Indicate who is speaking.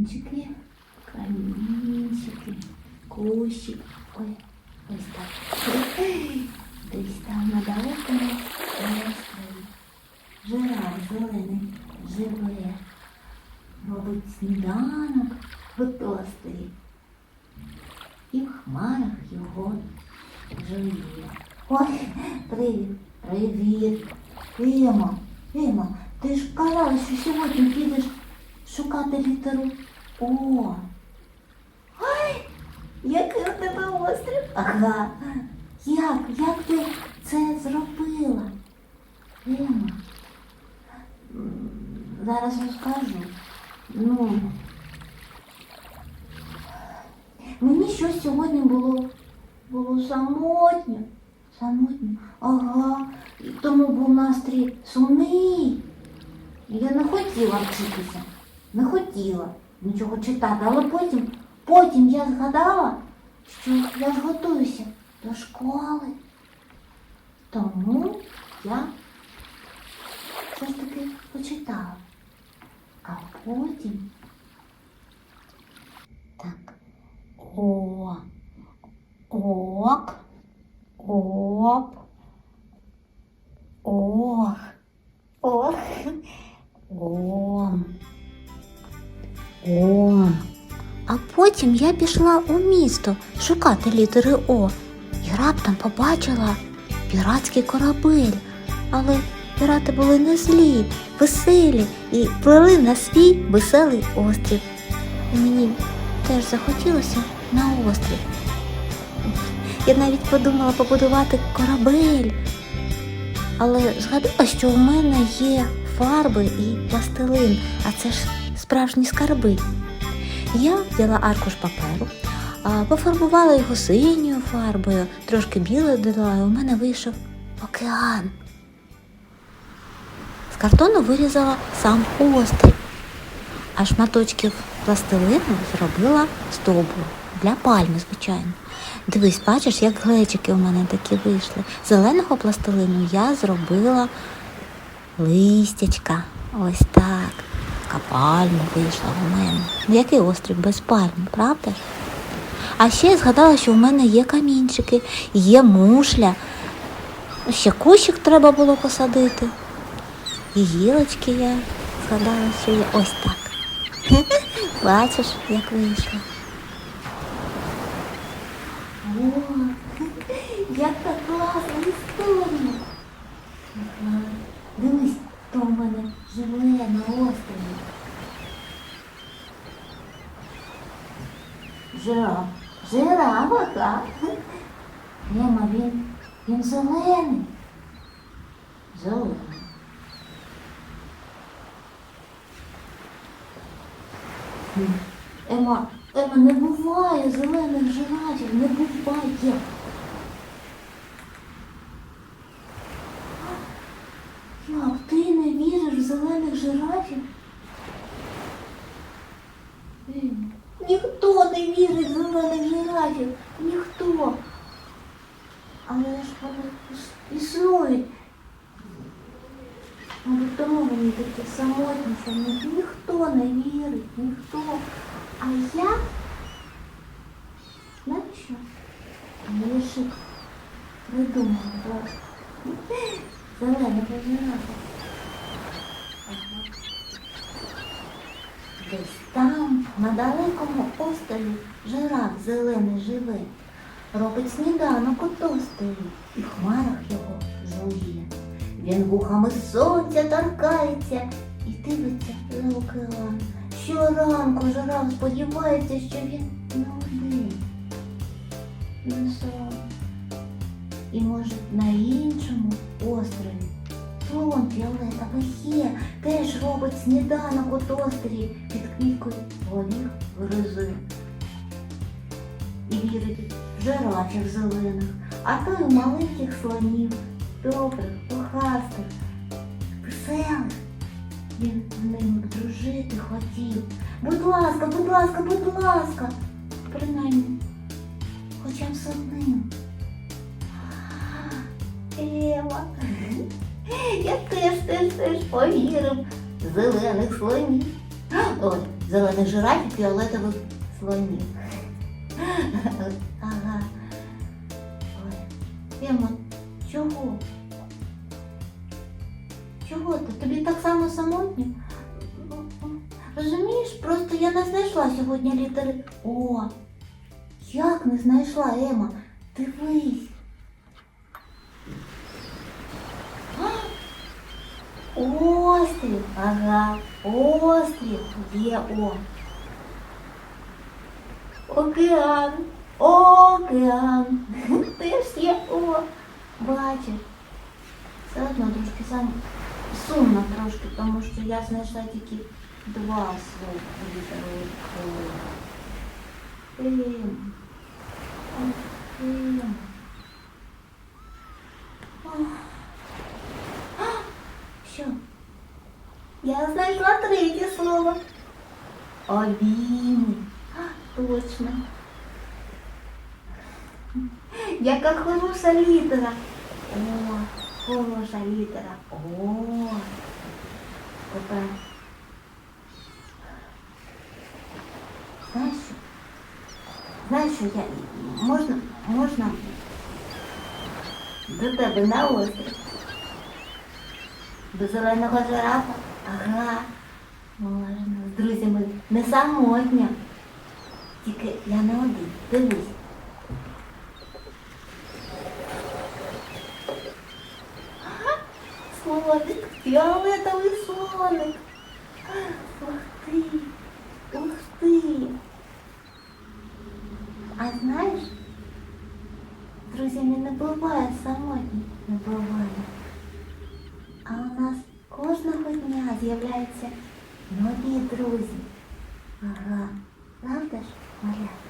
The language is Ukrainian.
Speaker 1: Камінчики, камінчики, кущик. Ой, ось так. Десь там на далекому острові. Жираф зелений живе. Робить сніданок в тостері. І в хмарах його жує. Ой, привіт, привіт. Ема, Ема, ти ж казала, що сьогодні підеш шукати літеру О. Ой, який у тебе острів? Ага. Як, як ти це зробила? Ема. Зараз розкажу. Ну, мені щось сьогодні було, було самотньо. Самотньо. Ага. Тому був настрій сумний. Я не хотіла вчитися. Не хотіла нічого читати, але потім, потім я згадала, що я ж готуюся до школи. Тому я все ж таки почитала. А потім так. О. Ок. Оп. Ох. Ох. Ом. Потім я пішла у місто шукати літери О і раптом побачила піратський корабель. Але пірати були не злі, веселі і плили на свій веселий острів. І мені теж захотілося на острів. Я навіть подумала побудувати корабель. Але згадала, що в мене є фарби і пластилин, а це ж справжні скарби. Я взяла аркуш паперу, пофарбувала його синьою фарбою, трошки білою додала, і у мене вийшов океан. З картону вирізала сам острів, а шматочків пластилину зробила стовбур для пальми, звичайно. Дивись, бачиш, як глечики у мене такі вийшли. Зеленого пластилину я зробила листячка. Ось так. Така пальма вийшла у мене. Який острів без пальми, правда? А ще я згадала, що в мене є камінчики, є мушля. Ще кущик треба було посадити. І гілочки я згадала, що є ось так. Бачиш, як вийшло. О, як так класно історія. Ага. Дивись, хто в мене живе на острові. Жираф. Жираф, ага. Ема, він, він зелений. Зелений. Ема, Ема, не буває зелених жирафів, не буває. Як ти не віриш в зелених жирафів? Ема, Ніхто не вірить в зелених жирафів. Ніхто. Але ж вони іс- існують. Мабуть, тому мені таке самотні, мені ніхто не вірить, ніхто. А я, знаєш що? Мішик придумала. так. Зелений пожирати. Ага. Десь там, на далекому острові, жираф зелений живе. Робить сніданок у тостері, і в хмарах його жує. Він вухами сонця торкається і дивиться на океан. Щоранку жираф сподівається, що він не один, не сам. І може на іншому острові слон фіолетовий є, теж робить сніданок у тостері під квіткою горіх гризи. І вірить в жирафів зелених, а то й у маленьких слонів, добрих, похастих, веселих. Він з ними дружити хотів. Будь ласка, будь ласка, будь ласка. Принаймні, я теж теж теж повірив зелених слонів. Ой, зелених жираф і фіолетових слонів. Ага. Ой. Чого? Чого ти? Тобі так само самотньо? Розумієш, просто я не знайшла сьогодні літери О. Як не знайшла, Ема? Дивись. Острів, ага, острів, є О. Океан, океан. Теж є О. Бачиш. Все одно трошки сам сумно трошки, тому що я знайшла тільки два слова літери О. Обійми. А, Точно. Яка хороша літера. О, хороша літера. О. Тепер. Знаєш що? Знаєш що, я можна, можна до тебе на острів. До зеленого жирафа? Ага. Можна. З друзями Не самотня. Тільки я не один. Дивись. Ага. Слоник, фіолетовий слоник. Ух ти, ух ти. А знаєш, з друзями не буває самотні, не буває. А у нас кожного дня з'являються нові друзі. Ага, правда ж, малята?